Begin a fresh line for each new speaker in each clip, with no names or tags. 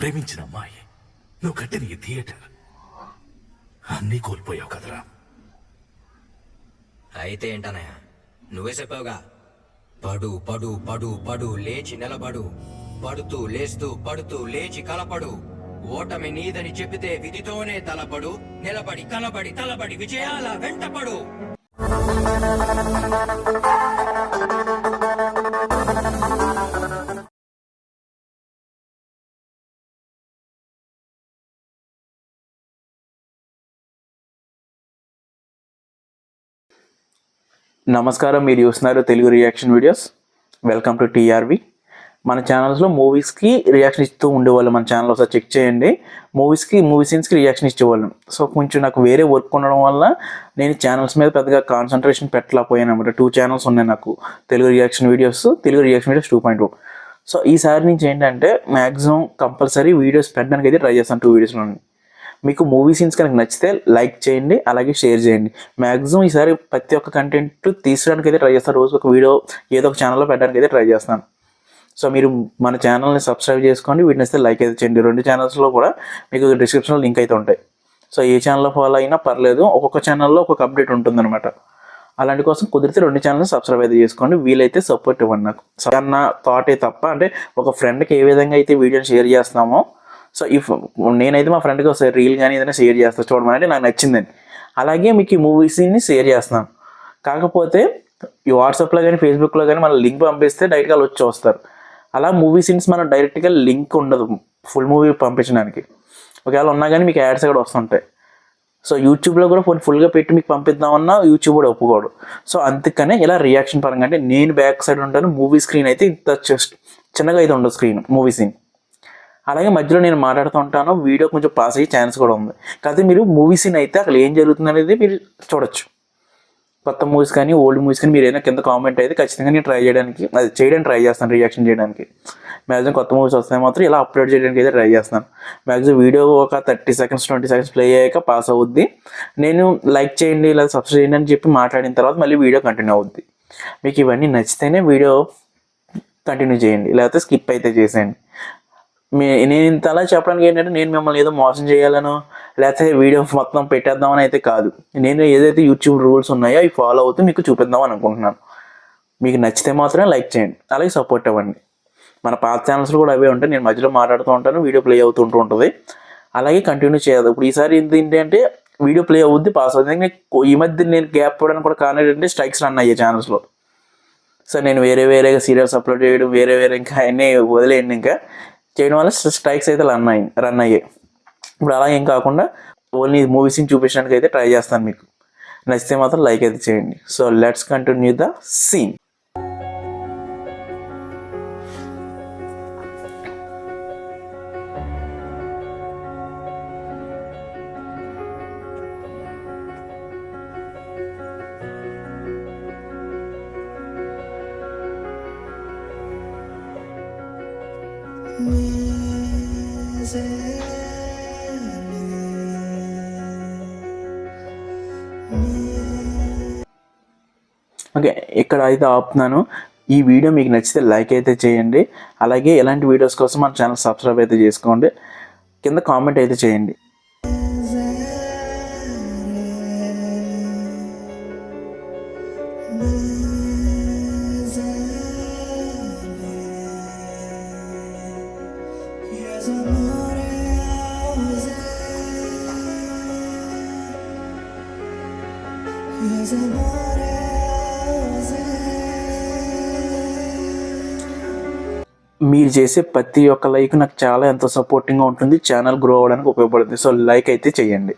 ప్రేమించిన అమ్మాయి. నువ్వు కట్టిన ఈ థియేటర్. అన్నీ కోల్పోయావు కదరా.
అయితే ఏంటనయ్య నువ్వే చెప్పావుగా. పడు పడు పడు పడు లేచి నిలబడు. పడుతూ లేస్తూ పడుతూ లేచి కలపడు. ఓటమి నీదని చెబితే విధితోనే తలపడు. నిలబడి కలబడి తలబడి విజయాల వెంటపడు.
నమస్కారం మీరు చూస్తున్నారు Telugu reaction videos. Welcome to TRV మన ఛానల్స్లో మూవీస్కి రియాక్షన్ ఇస్తూ ఉండేవాళ్ళం మన ఛానల్ ఒకసారి చెక్ చేయండి. మూవీస్కి మూవీ సీన్స్కి రియాక్షన్ ఇచ్చేవాళ్ళం. సో కొంచెం నాకు వేరే వర్క్ ఉండడం వల్ల నేను ఛానల్స్ మీద పెద్దగా కాన్సన్ట్రేషన్ పెట్టలేకపోయాను అనమాట టూ ఛానల్స్ ఉన్నాయి నాకు. Telugu reaction videos Telugu reaction videos two point so ఈసారి నుంచి ఏంటంటే మ్యాక్సిమం కంపల్సరీ వీడియోస్ పెట్టడానికి అయితే ట్రై చేస్తాను టూ వీడియోస్లో మీకు మూవీ సీన్స్ కనుక నచ్చితే లైక్ చేయండి అలాగే షేర్ చేయండి. మ్యాక్సిమం ఈసారి ప్రతి ఒక్క కంటెంట్ తీసడానికి అయితే ట్రై చేస్తాను రోజు ఒక వీడియో ఏదో ఒక ఛానల్లో పెట్టడానికి అయితే ట్రై చేస్తాను. సో మీరు మన ఛానల్ని సబ్స్క్రైబ్ చేసుకోండి. వీటిని వస్తే లైక్ అయితే చేయండి. రెండు ఛానల్స్లో కూడా మీకు డిస్క్రిప్షన్లో లింక్ అయితే ఉంటాయి. సో ఏ ఛానల్లో ఫాలో అయినా పర్లేదు. ఒక్కొక్క ఛానల్లో ఒక్కొక్క అప్డేట్ ఉంటుందన్నమాట. అలాంటి కోసం కుదిరితే రెండు ఛానల్స్ సబ్స్క్రైబ్ అయితే చేసుకోండి. వీలైతే సపోర్ట్ ఇవ్వండి నాకు. సో అన్న థాటే తప్ప అంటే ఒక ఫ్రెండ్కి ఏ విధంగా అయితే వీడియోని షేర్ చేస్తామో సో ఇఫ్ నేనైతే మా ఫ్రెండ్కి ఒకసారి రీల్ కానీ ఏదైనా షేర్ చేస్తాను చూడమని అంటే నాకు నచ్చిందని అలాగే మీకు ఈ మూవీస్ని షేర్ చేస్తున్నాను. కాకపోతే ఈ వాట్సాప్లో కానీ ఫేస్బుక్లో కానీ మన లింక్ పంపిస్తే డైరెక్ట్గా వాళ్ళు వచ్చి వస్తారు అలా మూవీ సీన్స్ మనం డైరెక్ట్గా లింక్ ఉండదు ఫుల్ మూవీ పంపించడానికి. ఒకవేళ ఉన్నా కానీ మీకు యాడ్స్ కూడా వస్తుంటాయి. సో యూట్యూబ్లో కూడా ఫోన్ ఫుల్గా పెట్టి మీకు పంపిద్దామన్నా యూట్యూబ్ కూడా ఒప్పుకోడు. సో అందుకనే ఇలా రియాక్షన్ పరంగా అంటే నేను బ్యాక్ సైడ్ ఉంటాను మూవీ స్క్రీన్ అయితే ఇంత జస్ట్ చిన్నగా అయితే ఉండదు స్క్రీన్ మూవీ సీన్ అలాగే మధ్యలో నేను మాట్లాడుతూ ఉంటాను వీడియో కొంచెం పాస్ అయ్యే ఛాన్స్ కూడా ఉంది. కాకపోతే మీరు మూవీ సీన్ అయితే అక్కడ ఏం జరుగుతుంది అనేది మీరు చూడొచ్చు. కొత్త మూవీస్ కానీ ఓల్డ్ మూవీస్ కానీ మీరు ఏదైనా కింద కామెంట్ అయితే ఖచ్చితంగా నేను ట్రై చేయడానికి అది చేయడానికి ట్రై చేస్తాను రియాక్షన్ చేయడానికి. మ్యాక్సిమం కొత్త మూవీస్ వస్తాయి మాత్రం ఇలా అప్లోడ్ చేయడానికి అయితే ట్రై చేస్తాను. మ్యాక్సిమం వీడియో ఒక thirty seconds twenty seconds play అయ్యాక పాస్ అవుద్ది. నేను లైక్ చేయండి లేదా సబ్స్క్రైబ్ చేయండి అని చెప్పి మాట్లాడిన తర్వాత మళ్ళీ వీడియో కంటిన్యూ అవుద్ది. మీకు ఇవన్నీ నచ్చితేనే వీడియో కంటిన్యూ చేయండి లేకపోతే స్కిప్ అయితే చేసేయండి. మీ నేను ఇంతలా చెప్పడానికి ఏంటంటే నేను మిమ్మల్ని ఏదో మోసం చేయాలనో లేకపోతే వీడియో మొత్తం పెట్టేద్దామని అయితే కాదు. నేను ఏదైతే యూట్యూబ్ రూల్స్ ఉన్నాయో అవి ఫాలో అవుతూ మీకు చూపిద్దామని అనుకుంటున్నాను. మీకు నచ్చితే మాత్రమే లైక్ చేయండి. అలాగే సపోర్ట్ ఇవ్వండి మన పాత ఛానల్స్ కూడా అవే ఉంటాయి. నేను మధ్యలో మాట్లాడుతూ ఉంటాను వీడియో ప్లే అవుతుంటూ ఉంటుంది. అలాగే కంటిన్యూ చేయదు ఇప్పుడు ఈసారి ఏంటి వీడియో ప్లే అవుద్ది పాస్ అవుతుంది ఈ మధ్య నేను గ్యాప్ ఇవ్వడానికి కూడా కారణం ఏంటంటే స్ట్రైక్స్ రన్ అయ్యే ఛానల్స్లో సో నేను వేరే వేరేగా సీరియల్స్ అప్లోడ్ చేయడం వేరే వేరే ఇంకా అన్నీ వదిలేయండి ఇంకా. చేయడం వల్ల స్ట్రైక్స్ అయితే రన్ అయ్యి రన్ అయ్యాయి. ఇప్పుడు అలా ఏం కాకుండా ఓన్లీ మూవీస్ని చూపించడానికి అయితే ట్రై చేస్తాను మీకు. నచ్చితే మాత్రం లైక్ అయితే చేయండి. So let's continue the scene. Okay ఇక్కడ అయితే ఆపుతున్నాను. ఈ వీడియో మీకు నచ్చితే లైక్ అయితే చేయండి. అలాగే ఎలాంటి వీడియోస్ కోసం మన ఛానల్ సబ్స్క్రైబ్ అయితే చేసుకోండి. కింద కామెంట్ అయితే చేయండి. మీరు చేసే ప్రతి ఒక్క లైక్ నాకు చాలా ఎంతో సపోర్టింగ్గా ఉంటుంది. ఛానల్ గ్రో అవ్వడానికి ఉపయోగపడుతుంది. సో లైక్ అయితే చేయండి.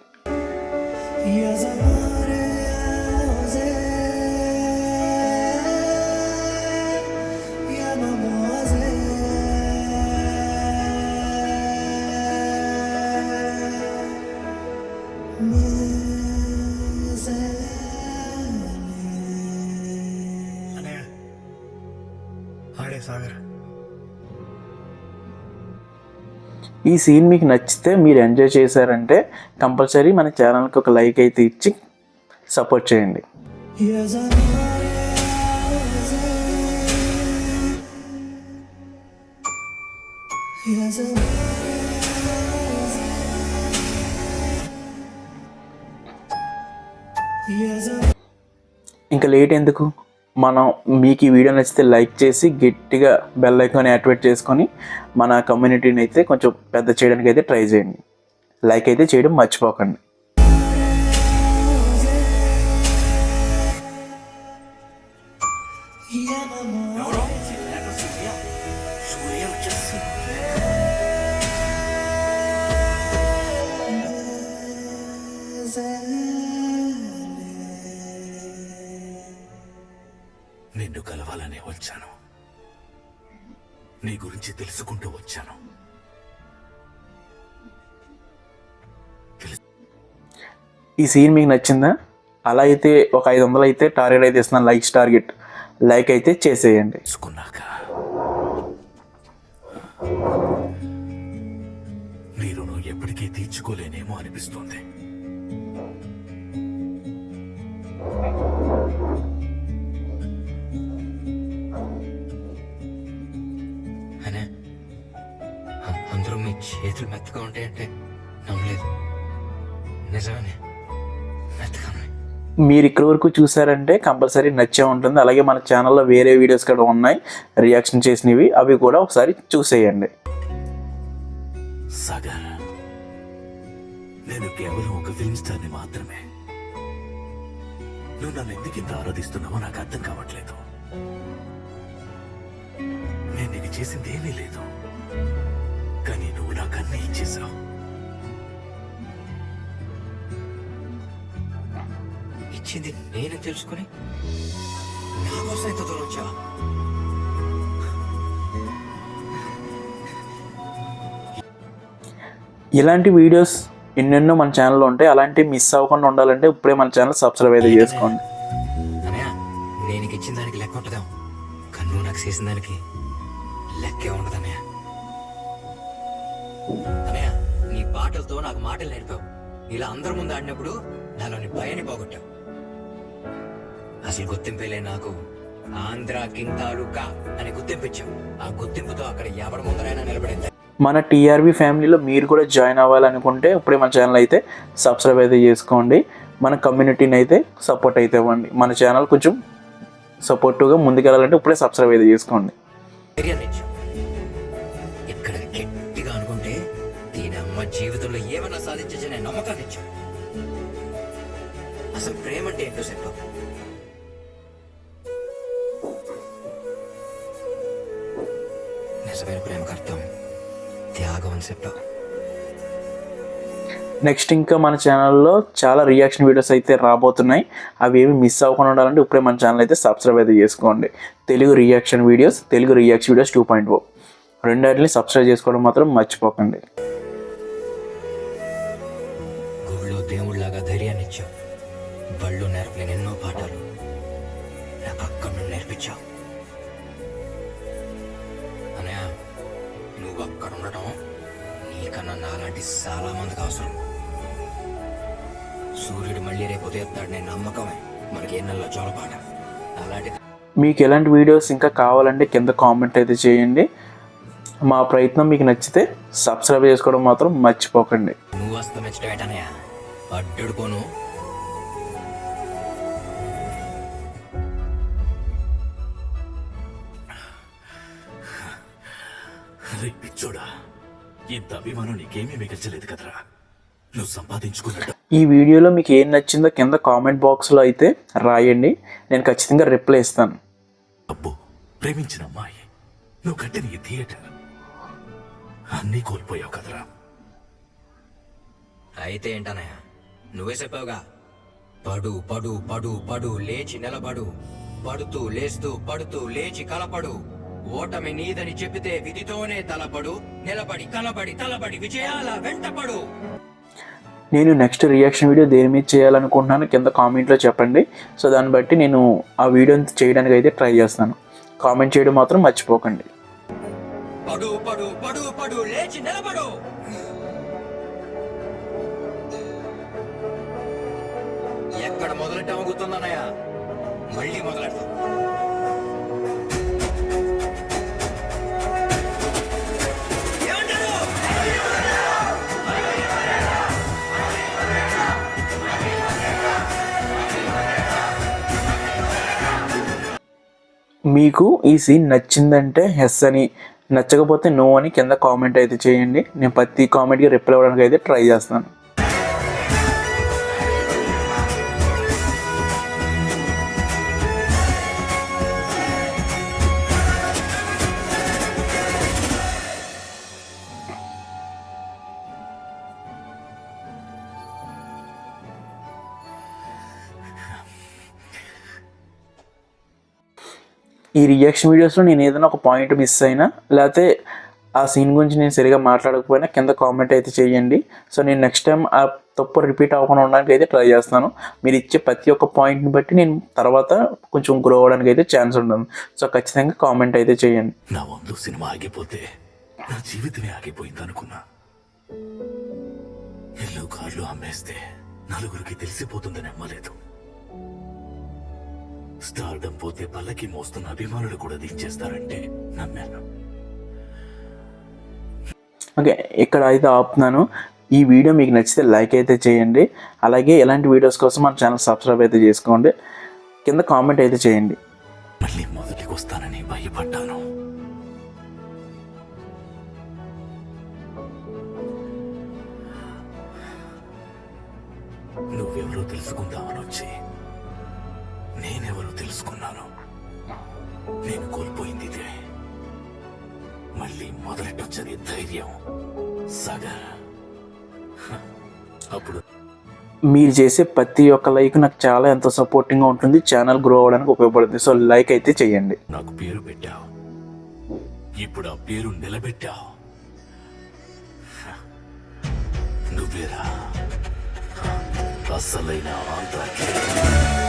సాగర్.
ఈ సీన్ మీకు నచ్చితే మీరు ఎంజాయ్ చేశారంటే కంపల్సరీ మన ఛానల్కి ఒక లైక్ అయితే ఇచ్చి సపోర్ట్ చేయండి. ఇంకా లేట్ ఎందుకు? మనం మీకు ఈ వీడియో నచ్చితే లైక్ చేసి గట్టిగా బెల్ ఐకాన్ యాక్టివేట్ చేసుకొని మన కమ్యూనిటీని అయితే కొంచెం పెద్ద చేయడానికి అయితే ట్రై చేయండి. లైక్ అయితే చేయడం మర్చిపోకండి.
గురించి తెలుసుకుంటూ వచ్చాను.
ఈ సీన్ మీకు నచ్చిందా? అలా అయితే ఒక ఐదు వందలు అయితే టార్గెట్ అయితే ఇస్తున్నాను లైక్స్ టార్గెట్. లైక్ అయితే చేసేయండి.
తెలుసుకున్నాక నీ రుణం ఎప్పటికీ తీర్చుకోలేనేమో అనిపిస్తోంది.
చేతులు మెత్తగా ఉంటాయంటే నమ్మలేదు మెత్తగా ఉన్నాయి
మీరు ఇక్కడి వరకు చూసారంటే కంపల్సరీ నచ్చే ఉంటుంది. అలాగే మన ఛానల్లో వేరే వీడియోస్ కూడా ఉన్నాయి. రియాక్షన్ చేసినవి అవి కూడా ఒకసారి చూసేయండి.
సాగర్ నేను కేవలం ఒక ఫిల్మ్ స్టార్ని మాత్రమే. నువ్వు నన్ను ఎందుకు ఇంత ఆరాధిస్తున్నావో నాకు అర్థం కావట్లేదు. నేను నీకు చేసింది ఏమీ లేదు. నువ్వు నాకు అన్నీ ఇచ్చేసావు
ఇచ్చింది నేను తెలుసుకుని నా కోసం ఎంత దూరం వచ్చావా?
ఇలాంటి వీడియోస్ ఎన్నెన్నో మన ఛానల్లో ఉంటాయి. అలాంటివి మిస్ అవ్వకుండా ఉండాలంటే ఇప్పుడే మన ఛానల్ సబ్స్క్రైబ్ అయితే చేసుకోండి.
నేను ఇచ్చిన దానికి లెక్క ఉంటుందేమో. కానీ నువ్వు నాకు చేసిన దానికి. నాకు మాటలు నేర్పావు. ఇలా అందరి ముందు ఆడినప్పుడు నాలోని భయాన్ని పోగొట్టావు. అసలు గుర్తింపేలే నాకు ఆంధ్ర కింగ్ తాలూకా అని గుర్తింపించావు ఆ గుర్తింపుతో అక్కడ ఎవరి ముందరైనా నిలబడింది.
మన టీఆర్బీ ఫ్యామిలీలో మీరు కూడా జాయిన్ అవ్వాలనుకుంటే ఇప్పుడే మన ఛానల్ అయితే సబ్స్క్రైబ్ అయితే చేసుకోండి. మన కమ్యూనిటీని అయితే సపోర్ట్ అయితే ఇవ్వండి. మన ఛానల్ కొంచెం సపోర్టివ్గా ముందుకెళ్ళాలంటే ఇప్పుడే సబ్స్క్రైబ్ అయితే చేసుకోండి.
ఇక్కడ గట్టిగా అనుకుంటే దీని అమ్మ జీవితంలో అసలు ప్రేమ అంటే ఏంటో చెప్పు. నిజమైన ప్రేమకు అర్థం త్యాగం అని చెప్పావు.
నెక్స్ట్ ఇంకా మన ఛానల్లో చాలా రియాక్షన్ వీడియోస్ అయితే రాబోతున్నాయి. అవి ఏమి మిస్ అవ్వకుండా ఉండాలంటే ఇప్పుడే మన ఛానల్ అయితే సబ్స్క్రైబ్ అయితే చేసుకోండి. Telugu reaction videos Telugu reaction videos two point ఓ రెండాటిని సబ్స్క్రైబ్ చేసుకోవడం మాత్రం మర్చిపోకండి.
జోలపాట. అలాంటి
మీకు ఎలాంటి వీడియోస్ ఇంకా కావాలంటే కింద కామెంట్ అయితే చేయండి. మా ప్రయత్నం మీకు నచ్చితే సబ్స్క్రైబ్ చేసుకోవడం మాత్రం మర్చిపోకండి.
నువ్వు అస్తమించడం ఏంటనయ్య అడ్డుడుకోను
రే పిచ్చోడా ఇంత అభిమానం నీకేమీ మిగల్చలేదు కదరా. నువ్వు సంపాదించుకున్నట్టు.
ఈ వీడియోలో మీకు ఏం నచ్చిందో కింద కామెంట్ బాక్స్లో అయితే రాయండి. నేను ఖచ్చితంగా రిప్లై ఇస్తాను.
డబ్బు ప్రేమించిన అమ్మాయి. నువ్వు కట్టిన ఈ థియేటర్. అన్నీ కోల్పోయావు కదరా.
అయితే ఏంటనయ్య నువ్వే చెప్పావుగా. పడు పడు పడు పడు లేచి నిలబడు. పడుతూ లేస్తూ పడుతూ లేచి కలపడు. ఓటమి నీదని చెప్పితే విధితోనే తలపడు. నిలబడి కలబడి తలబడి విజయాల వెంటపడు.
నేను నెక్స్ట్ రియాక్షన్ వీడియో దేని మీద చేయాలనుకుంటున్నాను కింద కామెంట్లో చెప్పండి. సో దాన్ని బట్టి నేను ఆ వీడియోని చేయడానికి అయితే ట్రై చేస్తాను. కామెంట్ చేయడం మాత్రం మర్చిపోకండి.
పడు పడు పడు పడు లేచి నిలబడు. ఎక్కడ మొదలెట్టామగుతుందన్నయ్య మళ్ళీ మొదలెడతాం
మీకు ఈ సీన్ నచ్చిందంటే ఎస్ అని నచ్చకపోతే నో అని కింద కామెంట్ అయితే చేయండి. నేను ప్రతి కామెంట్కి రిప్లై అవ్వడానికి అయితే ట్రై చేస్తాను. ఈ రియాక్షన్ వీడియోస్లో నేను ఏదైనా ఒక పాయింట్ మిస్ అయినా లేకపోతే ఆ సీన్ గురించి నేను సరిగా మాట్లాడకపోయినా కింద కామెంట్ అయితే చేయండి. సో నేను నెక్స్ట్ టైం ఆ తప్పు రిపీట్ అవ్వకుండా ఉండడానికి అయితే ట్రై చేస్తాను. మీరు ఇచ్చే ప్రతి ఒక్క పాయింట్ని బట్టి నేను తర్వాత కొంచెం గ్రో అవ్వడానికి అయితే ఛాన్స్ ఉంటుంది. సో ఖచ్చితంగా కామెంట్ అయితే చేయండి.
నా వంతు సినిమా ఆగిపోతే నా జీవితమే ఆగిపోయింది అనుకున్నా. ఇల్లు కార్లు అమ్మేస్తే నలుగురికి తెలిసిపోతుందని నమ్మలేదు. స్టార్డం పోతే పల్లకి మోస్తున్న అభిమానులు కూడా దించేస్తారంటే నమ్మాను.
ఓకే ఇక్కడ అయితే ఆపుతున్నాను. ఈ వీడియో మీకు నచ్చితే లైక్ అయితే చేయండి. అలాగే ఇలాంటి వీడియోస్ కోసం మన ఛానల్ సబ్స్క్రైబ్ అయితే చేసుకోండి. కింద కామెంట్ అయితే చేయండి.
మళ్ళీ మొదటికి వస్తానని భయపడ్డాను. నువ్వెవరో తెలుసుకుందామని వచ్చి తెలుసుకున్నాను. నేను కోల్పోయింది ఇదే. మళ్ళీ మొదలెట్టొచ్చని ధైర్యం. సగర్. అప్పుడు.
మీరు చేసే ప్రతి ఒక్క లైక్ నాకు చాలా ఎంతో సపోర్టింగ్గా ఉంటుంది. ఛానల్ గ్రో అవ్వడానికి ఉపయోగపడుతుంది. సో లైక్ అయితే చేయండి.
నాకు పేరు పెట్టావు. ఇప్పుడు ఆ పేరు నిలబెట్టావు. నువ్వేరా? అసలైన ఆంధ్రాకి.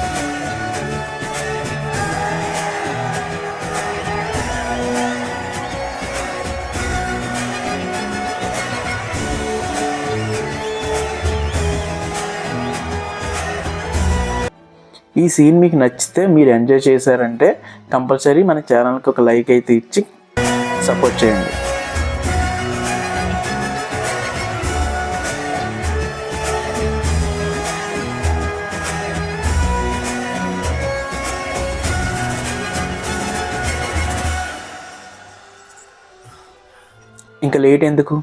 ఈ సీన్ మీకు నచ్చితే మీరు ఎంజాయ్ చేశారంటే కంపల్సరీ మన ఛానల్కి ఒక లైక్ అయితే ఇచ్చి సపోర్ట్ చేయండి. ఇంకా లేట్ ఎందుకు?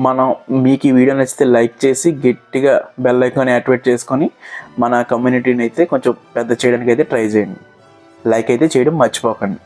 మనం మీకు ఈ వీడియో నచ్చితే లైక్ చేసి గట్టిగా బెల్ ఐకాన్ యాక్టివేట్ చేసుకొని మన కమ్యూనిటీని అయితే కొంచెం పెద్ద చేయడానికి అయితే ట్రై చేయండి. లైక్ అయితే చేయడం మర్చిపోకండి.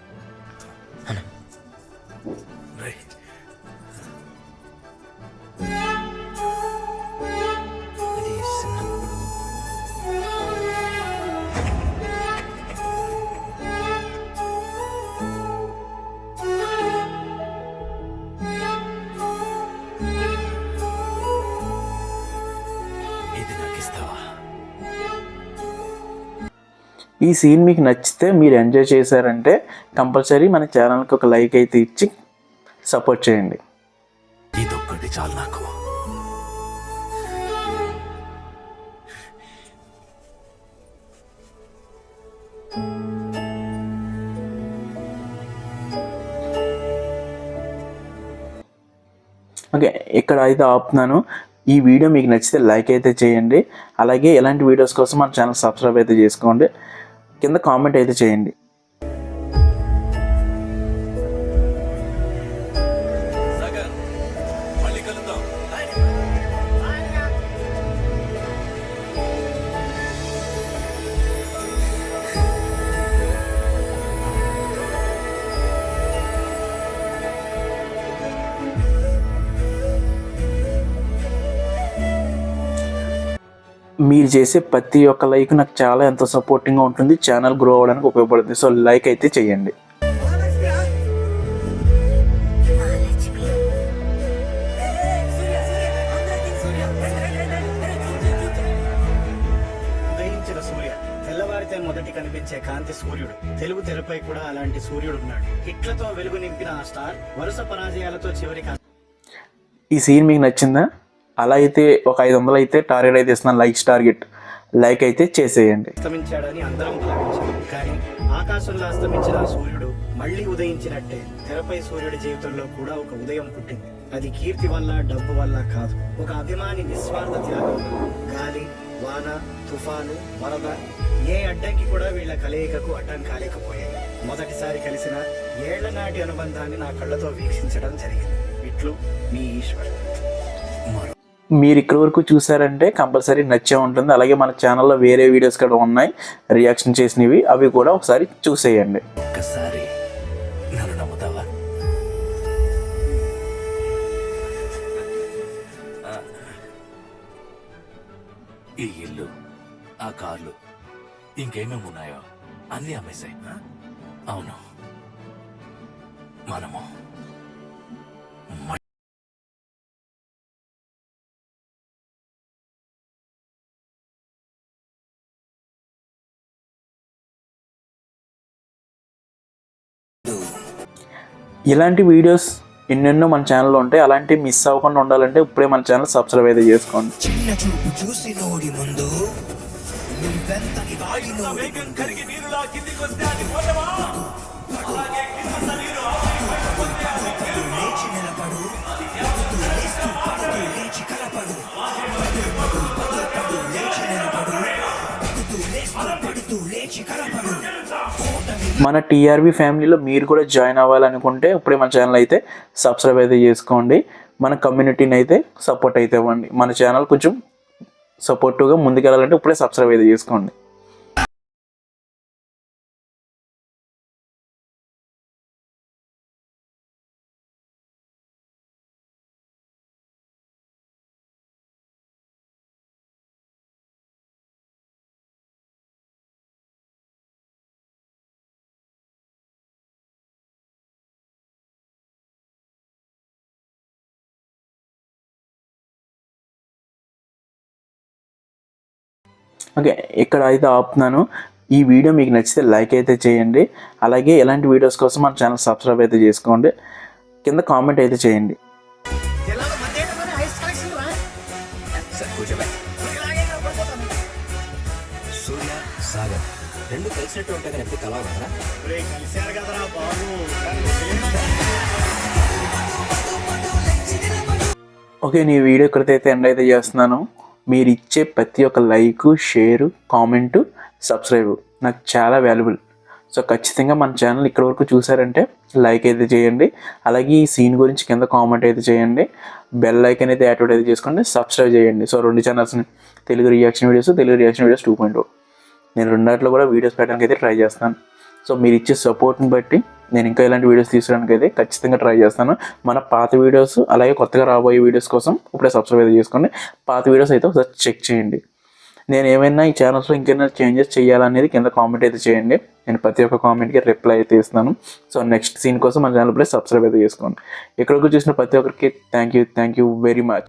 ఈ సీన్ మీకు నచ్చితే మీరు ఎంజాయ్ చేశారంటే కంపల్సరీ మన ఛానల్కి ఒక లైక్ అయితే ఇచ్చి సపోర్ట్ చేయండి.
ఇదొక్కటి చాలు నాకు.
ఓకే ఇక్కడ అయితే ఆపుతున్నాను. ఈ వీడియో మీకు నచ్చితే లైక్ అయితే చేయండి. అలాగే ఇలాంటి వీడియోస్ కోసం మన ఛానల్ సబ్స్క్రైబ్ అయితే చేసుకోండి. కింద కామెంట్ అయితే చేయండి. మీరు చేసే ప్రతి ఒక్క లైక్ నాకు చాలా ఎంతో సపోర్టింగ్గా ఉంటుంది. ఛానల్ గ్రో అవ్వడానికి ఉపయోగపడుతుంది. సో లైక్ అయితే చేయండి.
మొదటి కనిపించే కాంతి సూర్యుడు. తెలుగు తెరపై కూడా అలాంటి సూర్యుడు ఉన్నాడు. హిట్లతో వెలుగు నింపిన ఆ స్టార్ వరుస పరాజయాలతో చివరికి
ఈ సీన్ మీకు నచ్చిందా? అలా అయితే ఒక ఐదు వందలు అయితే టార్గెట్ అయితే ఇస్తున్నాను. Likes target. లైక్ అయితే చేసేయండి.
అస్తమించాడని అందరం భావించాం. కానీ ఆకాశంలో అస్తమించిన సూర్యుడు మళ్ళీ ఉదయించినట్టే తెరపై సూర్యుడి జీవితంలో కూడా ఒక ఉదయం పుట్టింది. అది కీర్తి వల్ల డబ్బు వల్ల కాదు. ఒక అభిమాని నిస్వార్థ త్యాగం. గాలి వాన తుఫాను వరద ఏ అడ్డంకి కూడా వీళ్ళ కలయికకు అడ్డం కాలేకపోయాయి. మొదటిసారి కలిసిన ఏళ్ళ నాటి అనుబంధాన్ని నా కళ్ళతో వీక్షించడం జరిగింది. ఇట్లు మీ ఈశ్వర్.
మీరు ఇక్కడి వరకు చూసారంటే కంపల్సరీ నచ్చే ఉంటుంది. అలాగే మన ఛానల్లో వేరే వీడియోస్ కూడా ఉన్నాయి. రియాక్షన్ చేసినవి అవి కూడా ఒకసారి చూసేయండి.
ఒక్కసారి నన్ను నమ్ముతావా? ఈ ఇల్లు ఆ కార్లు ఇంకేమేమి ఉన్నాయో అన్నీ అమ్మేశాయి. అవును. మనము
ఇలాంటి వీడియోస్ ఎన్నెన్నో మన ఛానల్లో ఉంటాయి. అలాంటివి మిస్ అవ్వకుండా ఉండాలంటే ఇప్పుడే మన ఛానల్ సబ్స్క్రైబ్ అయితే చేసుకోండి.
చిన్న చూపు చూసి నోడి ముందు. నిలబడు.
మన టీఆర్బీ ఫ్యామిలీలో మీరు కూడా జాయిన్ అవ్వాలనుకుంటే ఇప్పుడే మన ఛానల్ అయితే సబ్స్క్రైబ్ అయితే చేసుకోండి. మన కమ్యూనిటీని అయితే సపోర్ట్ అయితే ఇవ్వండి. మన ఛానల్ కొంచెం సపోర్టివ్గా ముందుకెళ్ళాలంటే ఇప్పుడే సబ్స్క్రైబ్ అయితే చేసుకోండి. ఓకే ఇక్కడ అయితే ఆపుతున్నాను. ఈ వీడియో మీకు నచ్చితే లైక్ అయితే చేయండి. అలాగే ఇలాంటి వీడియోస్ కోసం మన ఛానల్ సబ్స్క్రైబ్ అయితే చేసుకోండి. కింద కామెంట్ అయితే చేయండి.
సూర్య సాగర్ రెండు కలిసినట్టు కానీ ఎప్పుడు
కలిశారు కదరా బాబు
ఓకే నీ వీడియో ఇక్కడైతే ఎండ్ అయితే చేస్తున్నాను. మీరు ఇచ్చే ప్రతి ఒక్క లైక్ షేరు కామెంటు సబ్స్క్రైబ్ నాకు చాలా వాల్యుబుల్. సో ఖచ్చితంగా మన ఛానల్ ఇక్కడ వరకు చూసారంటే లైక్ అయితే చేయండి. అలాగే ఈ సీన్ గురించి కింద కామెంట్ అయితే చేయండి. బెల్ ఐకన్ అయితే యాక్టివేట్ అయితే చేసుకోండి. సబ్స్క్రైబ్ చేయండి. సో రెండు ఛానల్స్ని Telugu reaction videos Telugu reaction videos two point నేను రెండాట్లో కూడా వీడియోస్ పెట్టడానికి అయితే ట్రై చేస్తాను. సో మీరు ఇచ్చే సపోర్ట్ని బట్టి నేను ఇంకా ఇలాంటి వీడియోస్ తీసుకోవడానికి అయితే ఖచ్చితంగా ట్రై చేస్తాను. మన పాత వీడియోస్ అలాగే కొత్తగా రాబోయే వీడియోస్ కోసం ఇప్పుడే సబ్స్క్రైబ్ అయితే చేసుకోండి. పాత వీడియోస్ అయితే ఒకసారి చెక్ చేయండి. నేను ఏమైనా ఈ ఛానల్స్లో ఇంకేమైనా చేంజెస్ చేయాలనేది కింద కామెంట్ అయితే చేయండి. నేను ప్రతి ఒక్క కామెంట్కి రిప్లై అయితే ఇస్తాను సో నెక్స్ట్ సీన్ కోసం మన ఛానల్ ప్లస్ సబ్స్క్రైబ్ అయితే చేసుకోండి. ఇక్కడికి చూసిన ప్రతి ఒక్కరికి thank you thank you very much.